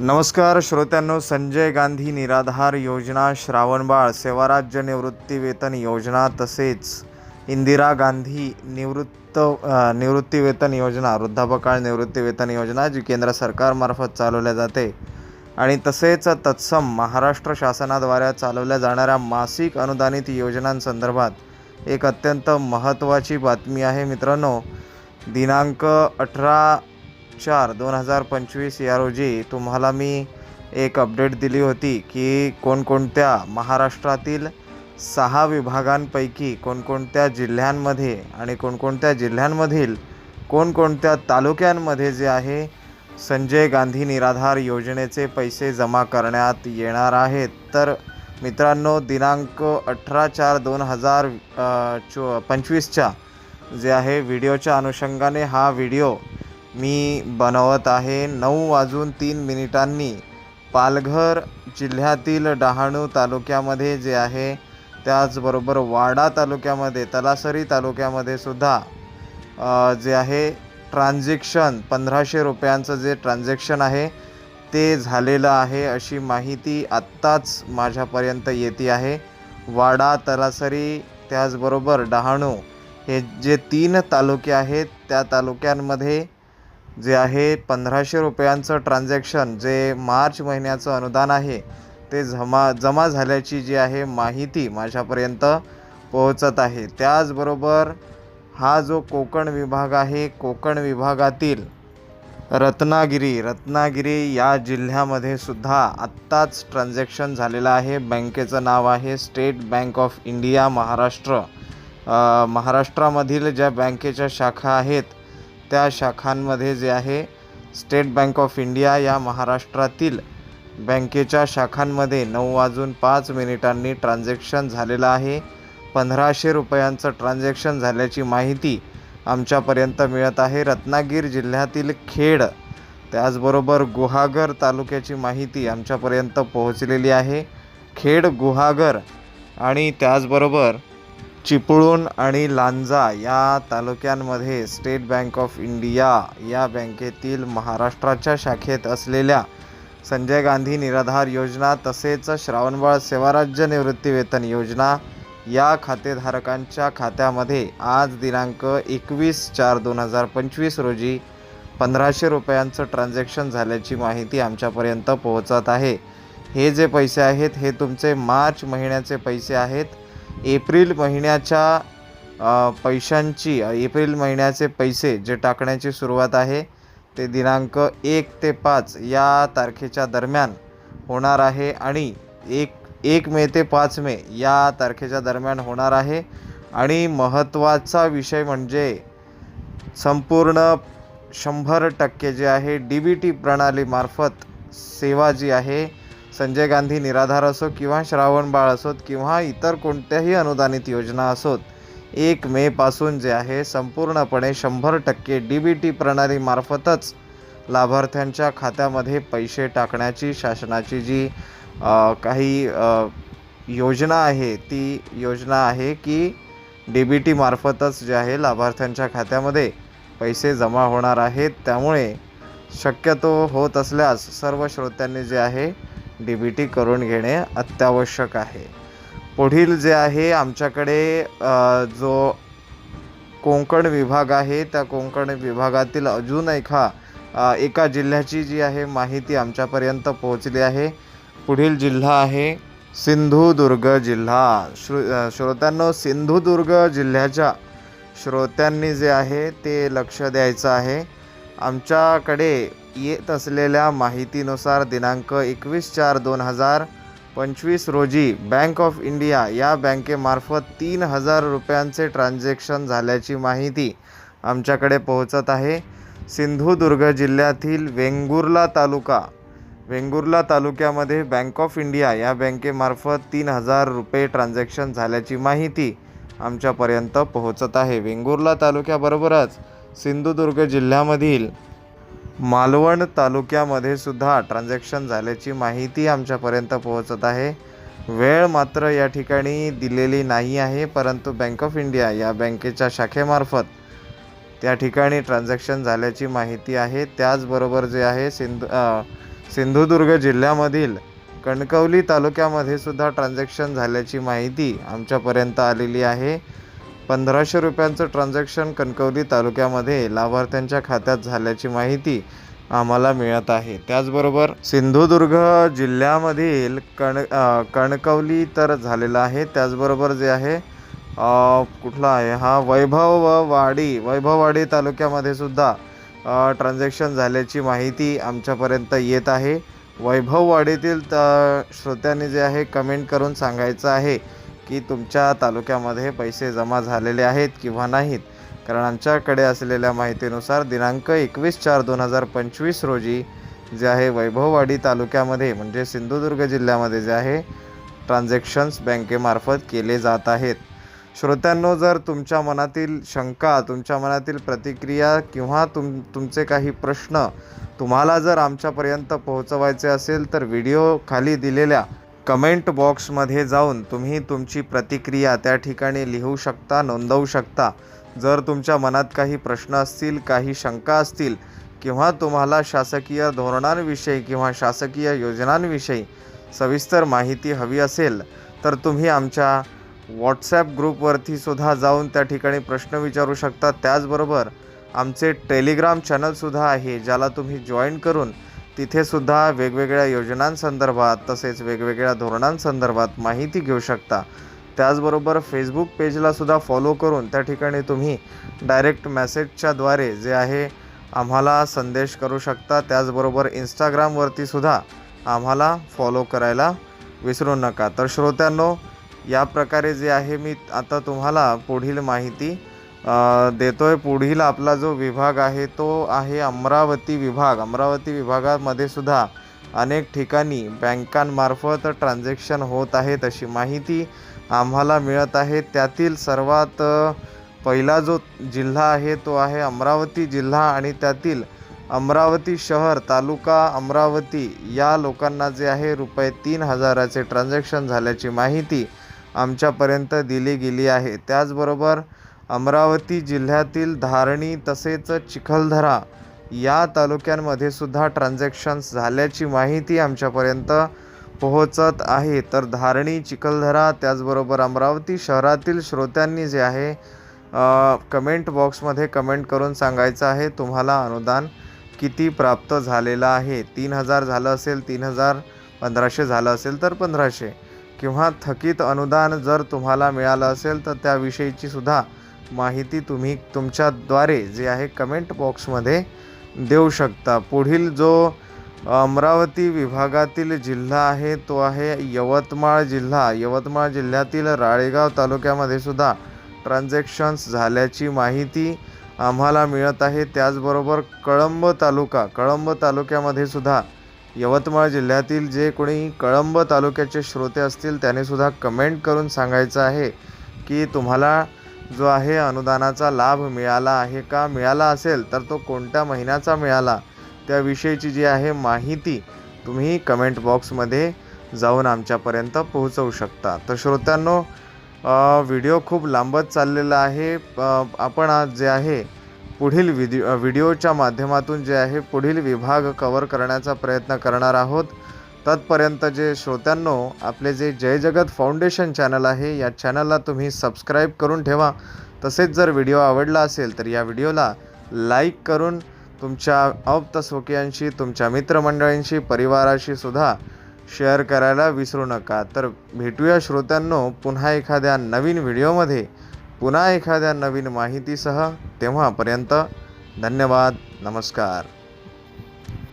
नमस्कार श्रोत्यांनो संजय गांधी निराधार योजना श्रावणबाळ सेवाराज्य राज्य निवृत्तीवेतन योजना तसेच इंदिरा गांधी निवृत्त निवृत्तीवेतन योजना वृद्धापकाळ निवृत्तीवेतन योजना जी केंद्र सरकारमार्फत चालवल्या जाते. आणि तसेच तत्सम महाराष्ट्र शासनाद्वारे चालवल्या जाणाऱ्या मासिक अनुदानित योजनांसंदर्भात एक अत्यंत महत्त्वाची बातमी आहे मित्रांनो. दिनांक अठरा चार दोन हजार पंचवीस या रोजी तुम्हाला मी एक अपडेट दिली होती की कोणकोणत्या महाराष्ट्रातील सहा विभागांपैकी कोणकोणत्या जिल्ह्यांमध्ये आणि कोणकोणत्या जिल्ह्यांमधील कोणकोणत्या तालुक्यांमध्ये जे आहे संजय गांधी निराधार योजनेचे पैसे जमा करण्यात येणार आहेत. तर मित्रांनो दिनांक अठरा चार दोन हजार चो पंचवीसच्या जे आहे व्हिडिओच्या अनुषंगाने हा व्हिडिओ मी बनवत आहे नऊ वाजून तीन मिनिटांनी. पालघर जिल्ह्यातील डहाणू तालुक्यामध्ये जे आहे त्याचबरोबर वाडा तालुक्यामध्ये तलासरी तालुक्यामध्ये सुद्धा जे आहे ट्रान्झॅक्शन पंधराशे रुपयांचं जे ट्रान्झॅक्शन आहे ते झालेलं आहे अशी माहिती आत्ताच माझ्यापर्यंत येते आहे. वाडा तलासरी त्याचबरोबर डहाणू हे जे तीन तालुके आहेत त्या तालुक्यांमध्ये जे आहे पंधराशे रुपयांचं ट्रान्झॅक्शन जे मार्च महिन्याचं अनुदान आहे ते जमा जमा झाल्याची जी आहे माहिती माझ्यापर्यंत पोहोचत आहे. त्याचबरोबर हा जो कोकण विभाग आहे कोकण विभागातील रत्नागिरी रत्नागिरी या जिल्ह्यामध्ये सुद्धा आत्ताच ट्रान्झॅक्शन झालेलं आहे. बँकेचं नाव आहे State Bank of India Maharashtra. महाराष्ट्रामधील ज्या बँकेच्या शाखा आहेत त्या शाखांमध्ये जे आहे स्टेट बँक ऑफ इंडिया या महाराष्ट्रातील बँकेच्या शाखांमध्ये नऊ वाजून पाच मिनिटांनी ट्रान्झॅक्शन झालेलं आहे. पंधराशे रुपयांचं ट्रान्झॅक्शन झाल्याची माहिती आमच्यापर्यंत मिळत आहे. रत्नागिरी जिल्ह्यातील खेड त्याचबरोबर गुहागर तालुक्याची माहिती आमच्यापर्यंत पोहोचलेली आहे. खेड गुहागर आणि त्याचबरोबर चिपळूण आणि लांजा या तालुक्यांमध्ये स्टेट बँक ऑफ इंडिया या बँकेतील महाराष्ट्राच्या शाखेत असलेल्या संजय गांधी निराधार योजना तसेच श्रावणबाळ सेवाराज्य निवृत्तीवेतन योजना या खातेधारकांच्या खात्यामध्ये आज दिनांक एकवीस चार दोन हजार पंचवीस रोजी पंधराशे रुपयांचं ट्रान्झॅक्शन झाल्याची माहिती आमच्यापर्यंत पोहोचत आहे. हे जे पैसे आहेत हे तुमचे मार्च महिन्याचे पैसे आहेत. एप्रिल महिन्याच्या पैशांची एप्रिल महिन्याचे पैसे जे टाकण्याची सुरुवात आहे ते दिनांक एक ते पाच या तारखेच्या दरम्यान होणार आहे आणि एक एक मे ते पाच मे या तारखेच्या दरम्यान होणार आहे. आणि महत्त्वाचा विषय म्हणजे संपूर्ण शंभर टक्के जे आहे डी बी टी प्रणालीमार्फत सेवा जी आहे संजय गांधी निराधार असो किंवा श्रावण बाळ असोत किंवा इतर कोणत्याही अनुदानित योजना असोत एक मेपासून जे आहे संपूर्णपणे शंभर टक्के डी बी टी प्रणालीमार्फतच लाभार्थ्यांच्या खात्यामध्ये पैसे टाकण्याची शासनाची जी काही योजना आहे ती योजना आहे की डी बी टीमार्फतच जे आहे लाभार्थ्यांच्या खात्यामध्ये पैसे जमा होणार आहेत. त्यामुळे शक्यतो होत असल्यास सर्व श्रोत्यांनी जे आहे डी बी टी करून घेणे अत्यावश्यक आहे. पुढील जे आहे आमच्याकडे जो कोकण विभाग आहे त्या कोंकण विभागातील अजून एका एका जिल्ह्याची जी आहे माहिती आमच्यापर्यंत पोहोचली आहे. पुढील जिल्हा आहे सिंधुदुर्ग जिल्हा. श्रो श्रोत्यांनो सिंधुदुर्ग जिल्ह्याच्या श्रोत्यांनी जे आहे ते लक्ष द्यायचं आहे. आमच्याकडे येत असलेल्या माहितीनुसार दिनांक एकवीस चार दोन हजार पंचवीस रोजी बँक ऑफ इंडिया या बँकेमार्फत तीन हजार रुपयांचे ट्रान्झॅक्शन झाल्याची माहिती आमच्याकडे पोहोचत आहे. सिंधुदुर्ग जिल्ह्यातील वेंगुर्ला तालुका वेंगुर्ला तालुक्यामध्ये बँक ऑफ इंडिया या बँकेमार्फत तीन हजार रुपये ट्रान्झॅक्शन झाल्याची माहिती आमच्यापर्यंत पोहोचत आहे. वेंगुर्ला तालुक्याबरोबरच सिंधुदुर्ग जिल्ह्यामधील मालवण तालुक्यामध्ये सुद्धा ट्रान्झॅक्शन झाल्याची माहिती आमच्यापर्यंत पोहोचत आहे. वेळ मात्र या ठिकाणी दिलेली नाही आहे परंतु बँक ऑफ इंडिया या बँकेच्या शाखेमार्फत त्या ठिकाणी ट्रान्झॅक्शन झाल्याची माहिती आहे. त्याचबरोबर जे आहे सिंधु सिंधुदुर्ग जिल्ह्यामधील कणकवली तालुक्यामध्ये सुद्धा ट्रान्झॅक्शन झाल्याची माहिती आमच्यापर्यंत आलेली आहे. पंधराशे रुपयांचं ट्रान्झॅक्शन कणकवली तालुक्यामध्ये लाभार्थ्यांच्या खात्यात झाल्याची माहिती आम्हाला मिळत आहे. त्याचबरोबर सिंधुदुर्ग जिल्ह्यामधील कण कणकवली तर झालेलं आहे. त्याचबरोबर जे आहे कुठला आहे? हा वैभववाडी वैभववाडी तालुक्यामध्ये सुद्धा ट्रान्झॅक्शन झाल्याची माहिती आमच्यापर्यंत येत आहे. वैभववाडीतील त श्रोत्यांनी जे आहे कमेंट करून सांगायचं आहे. की तुमच्या तालुक्यामध्ये पैसे जमा झालेले आहेत किंवा नाहीत. कारण आमच्याकडे असलेल्या माहितीनुसार दिनांक एकवीस चार दोन हजार पंचवीस रोजी जे आहे वैभववाडी तालुक्यामध्ये म्हणजे सिंधुदुर्ग जिल्ह्यामध्ये जे आहे ट्रान्झॅक्शन्स बँकेमार्फत केले जात आहेत. श्रोत्यांनो जर तुमच्या मनातील शंका तुमच्या मनातील प्रतिक्रिया किंवा तुम तुमचे काही प्रश्न तुम्हाला जर आमच्यापर्यंत पोहोचवायचे असेल तर व्हिडिओ खाली दिलेल्या कमेंट बॉक्समध्ये जाऊन तुम्ही तुमची प्रतिक्रिया त्या ठिकाणी लिहू शकता नोंदवू शकता. जर तुमच्या मनात काही प्रश्न असतील काही शंका असतील किंवा तुम्हाला शासकीय धोरणांविषयी किंवा शासकीय योजनांविषयी सविस्तर माहिती हवी असेल तर तुम्ही आमच्या व्हॉट्सॲप ग्रुपवरती सुद्धा जाऊन त्या ठिकाणी प्रश्न विचारू शकता. त्याचबरोबर आमचे टेलिग्राम चॅनलसुद्धा आहे ज्याला तुम्ही जॉईन करून तिथेसुद्धा वेगवेगळ्या योजनांसंदर्भात तसेच वेगवेगळ्या धोरणांसंदर्भात माहिती घेऊ शकता. त्याचबरोबर फेसबुक पेजलासुद्धा फॉलो करून त्या ठिकाणी तुम्ही डायरेक्ट मेसेजच्याद्वारे जे आहे आम्हाला संदेश करू शकता. त्याचबरोबर इंस्टाग्रामवरतीसुद्धा आम्हाला फॉलो करायला विसरू नका. तर श्रोत्यांनो या प्रकारे जे आहे मी आता तुम्हाला पुढील माहिती देतो आहे पुढील आपला जो विभाग आहे तो आहे अमरावती विभाग. अमरावती विभागामध्ये सुद्धा अनेक ठिकाणी बँकांमार्फत ट्रान्झॅक्शन होत आहेत अशी माहिती आम्हाला मिळत आहे. त्यातील सर्वात पहिला जो जिल्हा आहे तो आहे अमरावती जिल्हा आणि त्यातील अमरावती शहर तालुका अमरावती या लोकांना जे आहे रुपये तीन हजाराचे ट्रान्झॅक्शन झाल्याची माहिती आमच्यापर्यंत दिली गेली आहे. त्याचबरोबर अमरावती जिल्ह्यातील धारणी तसेच चिखलदरा या तालुक्यांमध्ये सुद्धा ट्रान्झॅक्शन्स झाल्याची माहिती आमच्यापर्यंत पोहोचत आहे. तर धारणी चिखलदरा त्याचबरोबर अमरावती शहरातील श्रोत्यांनी जे आहे कमेंट बॉक्समध्ये कमेंट करून सांगायचं आहे. तुम्हाला अनुदान किती प्राप्त झालेलं आहे? तीन हजार झालं असेल तीन हजार पंधराशे झालं असेल तर पंधराशे. किंवा थकीत अनुदान जर तुम्हाला मिळालं असेल तर त्याविषयीची सुद्धा माहिती तुम्ही तुमच्याद्वारे जे आहे कमेंट बॉक्समध्ये देऊ शकता. पुढील जो अमरावती विभागातील जिल्हा आहे तो आहे यवतमाळ जिल्हा. यवतमाळ जिल्ह्यातील राळेगाव तालुक्यामध्ये सुद्धा ट्रान्झॅक्शन्स झाल्याची माहिती आम्हाला मिळत आहे. त्याचबरोबर कळंब तालुका कळंब तालुक्यामध्ये सुद्धा यवतमाळ जिल्ह्यातील जे कोणी कळंब तालुक्याचे श्रोते असतील त्यानेसुद्धा कमेंट करून सांगायचं आहे की तुम्हाला जो आहे अनुदानाचा लाभ मिळाला आहे का? मिळाला असेल तर तो कोणत्या महिन्याचा मिळाला? त्याविषयीची जी आहे माहिती तुम्ही कमेंट बॉक्समध्ये जाऊन आमच्यापर्यंत पोहोचवू शकता. तर श्रोत्यांनो व्हिडिओ खूप लांबत चाललेला आहे. आपण आज जे आहे पुढील व्हिडिओ व्हिडिओच्या माध्यमातून जे आहे पुढील विभाग कवर करण्याचा प्रयत्न करणार आहोत. तत्पर्यंत जे श्रोत्यांनो आपले जे जय जगत फाउंडेशन चॅनल आहे या चॅनलला तुम्ही सबस्क्राईब करून ठेवा. तसेच जर व्हिडिओ आवडला असेल तर या व्हिडिओला लाईक करून तुमच्या अवतस्वकीयांशी तुमच्या मित्रमंडळींशी परिवाराशी सुद्धा शेअर करायला विसरू नका. तर भेटूया श्रोत्यांनो पुन्हा एखाद्या नवीन व्हिडिओमध्ये. पुन्हा एखाद्या नवीन माहितीसह तेव्हापर्यंत धन्यवाद नमस्कार.